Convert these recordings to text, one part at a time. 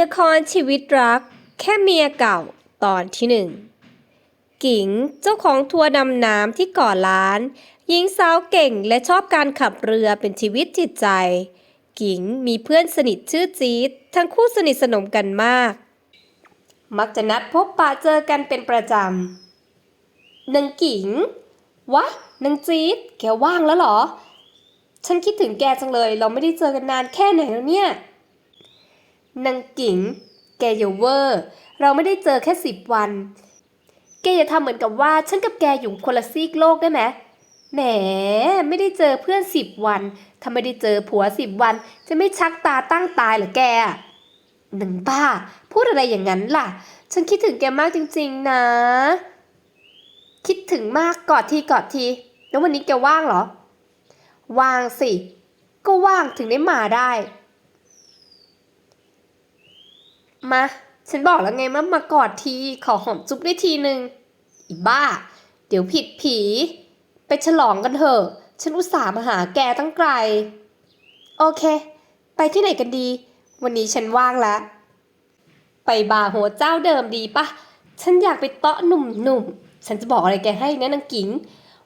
ละครชีวิตรัก แค่เมียเก่าตอนที่หนึ่งกิ๋งเจ้าของทัวร์ดำน้ำที่เก่อล้าน หญิงสาวเก่งและชอบการขับเรือเป็นชีวิตจิตใจ กิ๋งมีเพื่อนสนิทชื่อจี๊ดทั้งคู่สนิทสนมกันมาก มักจะนัดพบปะเจอกันเป็นประจำนางกิ๋งวะนางจี๊ดแกว่างแล้วเหรอ ฉันคิดถึงแกจังเลย เราไม่ได้เจอกันนานแค่ไหนแล้วเนี่ย นางกิ๋งแกอย่าเวอร์เราไม่ได้เจอแค่สิบวัน แกอย่าทำเหมือนกับว่าฉันกับแกอยู่คนละซีกโลกได้ไหมแหมไม่ได้เจอเพื่อนสิบวันถ้าไม่ได้เจอผัวสิบวัน จะไม่ชักตาตั้งตายหรอแกหนึ่งบ้า พูดอะไรอย่างนั้นล่ะ ฉันคิดถึงแกมากจริงๆนะ คิดถึงมากกอดทีกอดที แล้ววันนี้แกว่างเหรอ ว่างสิ ก็ว่างถึงได้มาได้ มา ฉันบอกแล้วไงมามากอดที ขอหอมจุ๊บได้ทีหนึ่งอีบ้า เดี๋ยวผิดผี ไปฉลองกันเถอะ ฉันอุตส่าห์มาหาแกตั้งไกล โอเค ไปที่ไหนกันดี วันนี้ฉันว่างแล้ว ไปบาร์โฮสเจ้าเดิมดีปะ ฉันอยากไปเตาะหนุ่มๆ ฉันจะบอกอะไรแกให้นะนางกิง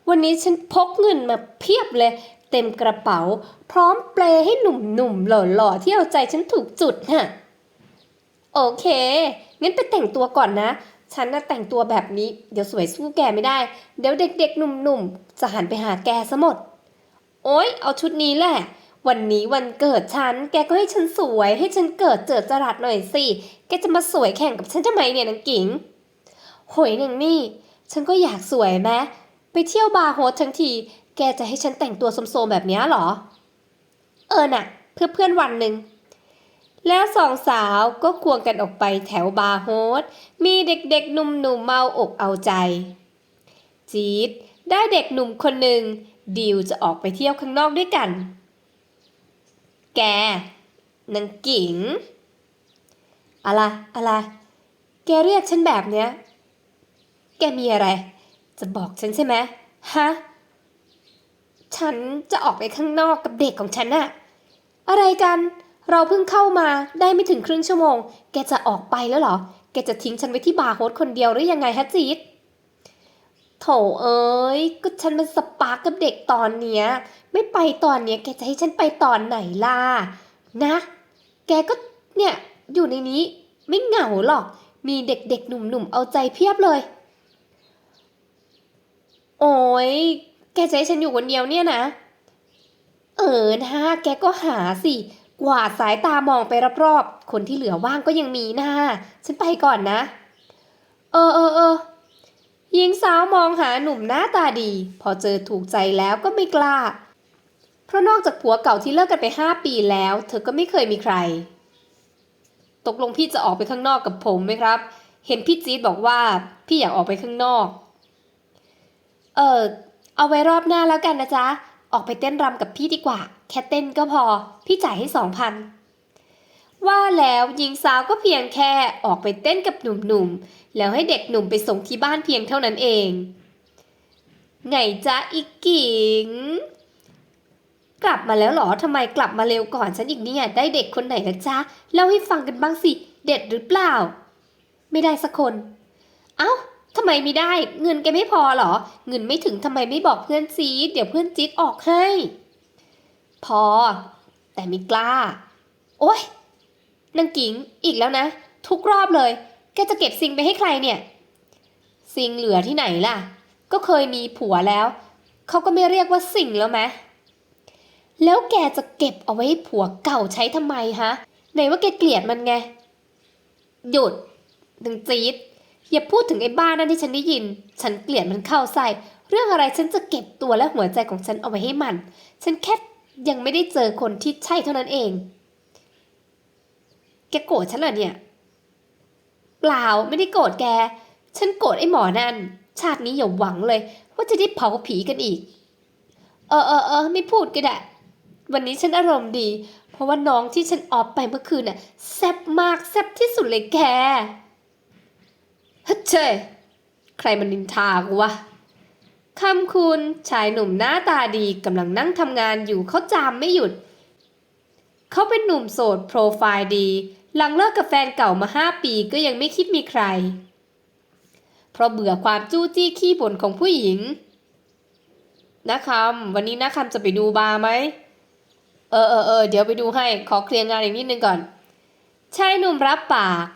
วันนี้ฉันพกเงินมาเพียบเลยเต็มกระเป๋า พร้อมเปลให้หนุ่มๆหล่อๆที่เอาใจฉันถูกจุดน่ะ โอเค งั้นไปแต่งตัวก่อนนะ ฉันน่ะแต่งตัวแบบนี้ เดี๋ยวสวยสู้แกไม่ได้ เดี๋ยวเด็กๆ หนุ่มๆ จะหันไปหาแกซะหมด โอ๊ย เอาชุดนี้แหละ วันนี้วันเกิดฉัน แกก็ให้ฉันสวย ให้ฉันเกิดเจิดจรัสหน่อยสิ แกจะมาสวยแข่งกับฉันทำไมเนี่ยนางกิงโหยนางนี่ ฉันก็อยากสวยแม้ไปเที่ยวบาร์โฮสทั้งที แกจะให้ฉันแต่งตัวโสมๆแบบนี้เหรอ เออน่ะ เพื่อเพื่อนวันหนึ่ง แล้วสองสาวก็ควงกันออกไปแถวบาร์โฮสมีเด็กๆหนุ่มๆเมาอกเอาใจ จี๊ดได้เด็กหนุ่มคนหนึ่งดิวจะออกไปเที่ยวข้างนอกด้วยกัน แกนางกิ๋งอะไร อะไร แกเรียกฉันแบบเนี้ย แกมีอะไร จะบอกฉันใช่ไหมฮะ ฉันจะออกไปข้างนอกกับเด็กของฉันน่ะอะไรกัน เราเพิ่งเข้ามาได้ไม่ถึงครึ่งชั่วโมง แกจะออกไปแล้วเหรอ แกจะทิ้งฉันไว้ที่บาร์โฮสคนเดียวหรือยังไงฮะจี๊ดโถเอ้ย ก็ฉันมันสปาร์กกับเด็กตอนเนี้ย ไม่ไปตอนเนี้ย แกจะให้ฉันไปตอนไหนล่ะ นะ แกก็เนี่ยอยู่ในนี้ไม่เหงาหรอก มีเด็กๆ หนุ่มๆ เอาใจเพียบเลย โอ้ย แกจะให้ฉันอยู่คนเดียวเนี่ยนะ เออนะแกก็หาสิ กวาดสายตามองไปรอบๆ คนที่เหลือว่างก็ยังมีนะฉันไปก่อนนะ เออเออเออหญิงสาวมองหาหนุ่มหน้าตาดี พอเจอถูกใจแล้วก็ไม่กล้า เพราะนอกจากผัวเก่าที่เลิกกันไปห้าปีแล้ว เธอก็ไม่เคยมีใคร ตกลงพี่จะออกไปข้างนอกกับผมไหมครับ เห็นพี่จี๊ดบอกว่าพี่อยากออกไปข้างนอก เออเอาไว้รอบหน้าแล้วกันนะจ๊ะ ออกไปเต้นรำกับพี่ดีกว่า แค่เต้นก็พอ พี่จ่ายให้สองพันว่าแล้วหญิงสาวก็เพียงแค่ออกไปเต้นกับหนุ่มๆ แล้วให้เด็กหนุ่มไปส่งที่บ้านเพียงเท่านั้นเอง ไงจ๊ะอีกกิงกลับมาแล้วเหรอทำไมกลับมาเร็วก่อนฉันอีกเนี่ย ได้เด็กคนไหนนะจ๊ะ เล่าให้ฟังกันบ้างสิ เด็ดหรือเปล่า ไม่ได้สักคน เอ้าทำไมไม่ได้ เงินแกไม่พอเหรอ เงินไม่ถึงทำไมไม่บอกเพื่อนซีเดี๋ยวเพื่อนจี๊ดออกให้ พอ แต่ไม่กล้า โอ๊ยนางกิงอีกแล้วนะ ทุกรอบเลย แกจะเก็บซิงไปให้ใครเนี่ย ซิงเหลือที่ไหนล่ะ ก็เคยมีผัวแล้ว เขาก็ไม่เรียกว่าสิงแล้วไหมแล้วแกจะเก็บเอาไว้ให้ผัวเก่าใช้ทำไมฮะไหนว่าแกเกลียดมันไง หยุดนางจี๊ดอย่าพูดถึงไอ้บ้านั่นที่ฉันได้ยิน ฉันเกลียดมันเข้าใส่ เรื่องอะไรฉันจะเก็บตัวและหัวใจของฉันเอาไว้ให้มัน ฉันแค่ ยังไม่ได้เจอคนที่ใช่เท่านั้นเอง แกโกรธฉันเหรอเนี่ย เปล่าไม่ได้โกรธแก ฉันโกรธไอ้หมอนั่น ชาตินี้อย่าหวังเลย ว่าจะได้เผาผีกันอีก เออเออเออไม่พูดก็ได้วันนี้ฉันอารมณ์ดี เพราะว่าน้องที่ฉันออฟไปเมื่อคืนน่ะแซ่บมากแซ่บที่สุดเลยแกฮัทเชยใครมันนินทากูวะ คำคุณ ชายหนุ่มหน้าตาดีกำลังนั่งทำงานอยู่เขาจามไม่หยุด เขาเป็นหนุ่มโสดโปรไฟล์ดี หลังเลิกกับแฟนเก่ามาห้าปีก็ยังไม่คิดมีใคร เพราะเบื่อความจู้จี้ขี้บ่นของผู้หญิงนะคำวันนี้นะคำจะไปดูบาร์ไหม เออเออเออเดี๋ยวไปดูให้ ขอเคลียร์งานอีกนิดนึงก่อน ชายหนุ่มรับปาก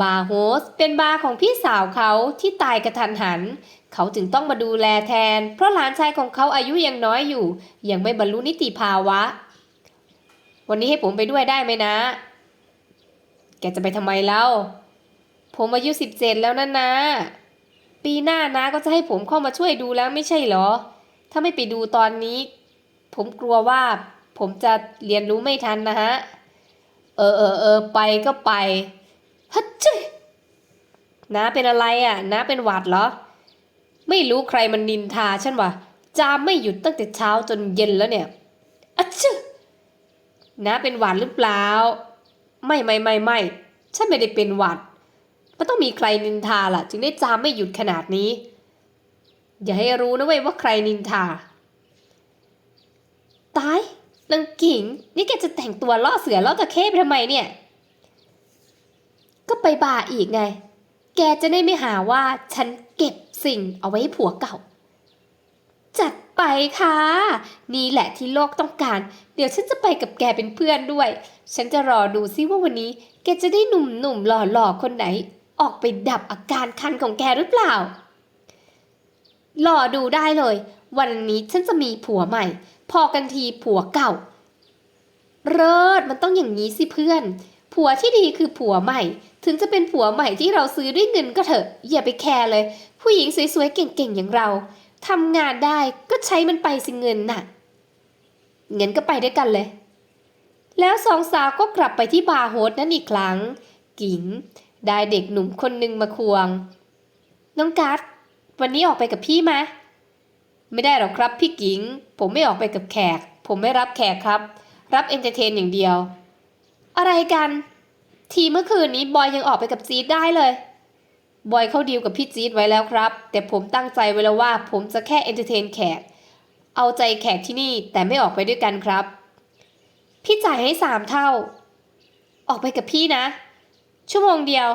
บาร์โฮสเป็นบาร์ของพี่สาวเขาที่ตายกระทันหัน เขาจึงต้องมาดูแลแทน เพราะหลานชายของเขาอายุยังน้อยอยู่ ยังไม่บรรลุนิติภาวะ วันนี้ให้ผมไปด้วยได้ไหมนะ แกจะไปทำไมเล่า ผมอายุสิบเจ็ดแล้วนะนะ ปีหน้านะก็จะให้ผมเข้ามาช่วยดูแล้วไม่ใช่เหรอ ถ้าไม่ไปดูตอนนี้ ผมกลัวว่า ผมจะเรียนรู้ไม่ทันนะฮะ เออเออเออไปก็ไป ฮัจเจ้น้าเป็นอะไรอะน้าเป็นหวัดเหรอ ไม่รู้ใครมันนินทาฉันวะจามไม่หยุดตั้งแต่เช้าจนเย็นแล้วเนี่ยอะชึน้าเป็นหวัดหรือเปล่า ไม่ไม่ไม่ไม่ฉันไม่ได้เป็นหวัด มันต้องมีใครนินทาล่ะ จึงได้จามไม่หยุดขนาดนี้ อย่าให้รู้นะเว้ยว่าใครนินทา ตายนางกิ่ง นี่แกจะแต่งตัวล่อเสือล่อตะเข้ไปทำไมเนี่ย ก็ไปบ่าอีกไง แกจะได้ไม่หาว่าฉันเก็บสิ่งเอาไว้ให้ผัวเก่า จัดไปค่ะ นี่แหละที่โลกต้องการ เดี๋ยวฉันจะไปกับแกเป็นเพื่อนด้วย ฉันจะรอดูซิว่าวันนี้ แกจะได้หนุ่มๆหล่อๆคนไหน ออกไปดับอาการคันของแกหรือเปล่ารอดูได้เลย วันนี้ฉันจะมีผัวใหม่ พอกันทีผัวเก่า เลิศมันต้องอย่างนี้สิเพื่อน ผัวที่ดีคือผัวใหม่ ถึงจะเป็นผัวใหม่ที่เราซื้อด้วยเงินก็เถอะ อย่าไปแคร์เลย ผู้หญิงสวยๆเก่งๆอย่างเราทำงานได้ก็ใช้มันไปสิเงินน่ะเงินก็ไปด้วยกันเลย แล้วสองสาวก็กลับไปที่บาร์โฮสนั้นอีกครั้ง กิงได้เด็กหนุ่มคนหนึ่งมาควง น้องกัสวันนี้ออกไปกับพี่ไหมไม่ได้หรอกครับพี่กิงผมไม่ออกไปกับแขก ผมไม่รับแขกครับ รับเอนเตอร์เทนอย่างเดียว อะไรกัน ทีเมื่อคืนนี้บอยยังออกไปกับจี๊ดได้เลย บอยเข้าดีลกับพี่จี๊ดไว้แล้วครับ แต่ผมตั้งใจไว้แล้วว่าผมจะแค่เอนเตอร์เทนแขก เอาใจแขกที่นี่แต่ไม่ออกไปด้วยกันครับ พี่จ่ายให้สามเท่า ออกไปกับพี่นะ ชั่วโมงเดียว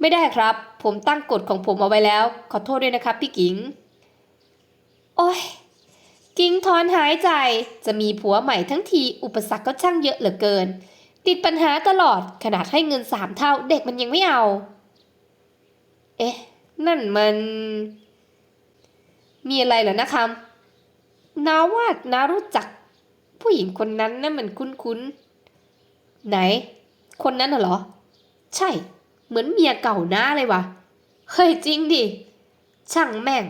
ไม่ได้ครับ ผมตั้งกฎของผมเอาไว้แล้ว ขอโทษด้วยนะครับ พี่กิงโอ้ยกิ้งทอนหายใจ จะมีผัวใหม่ทั้งทีอุปสรรคก็ช่างเยอะเหลือเกิน ติดปัญหาตลอดขนาดให้เงินสามเท่าเด็กมันยังไม่เอา เอ๊ะ นั่นมัน มีอะไรเหรอนะครับนาว่านารู้จัก ผู้หญิงคนนั้นนั่นมันคุ้นๆ ไหน คนนั้นน่ะเหรอ ใช่ เหมือนเมียเก่าน้าเลยวะเฮ้ยจริงดิ ช่างแม่ง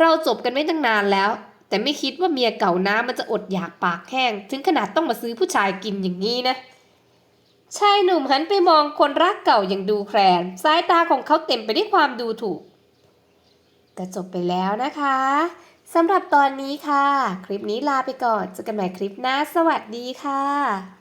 เราจบกันไม่ตั้งนานแล้ว แต่ไม่คิดว่าเมียเก่าน้ามันจะอดอยากปากแห้ง ถึงขนาดต้องมาซื้อผู้ชายกินอย่างนี้นะ ชายหนุ่มหันไปมองคนรักเก่าอย่างดูแคลนสายตาของเขาเต็มไปด้วยความดูถูกก็จบไปแล้วนะคะสำหรับตอนนี้ค่ะ คลิปนี้ลาไปก่อนเจอกันใหม่คลิปหน้า สวัสดีค่ะ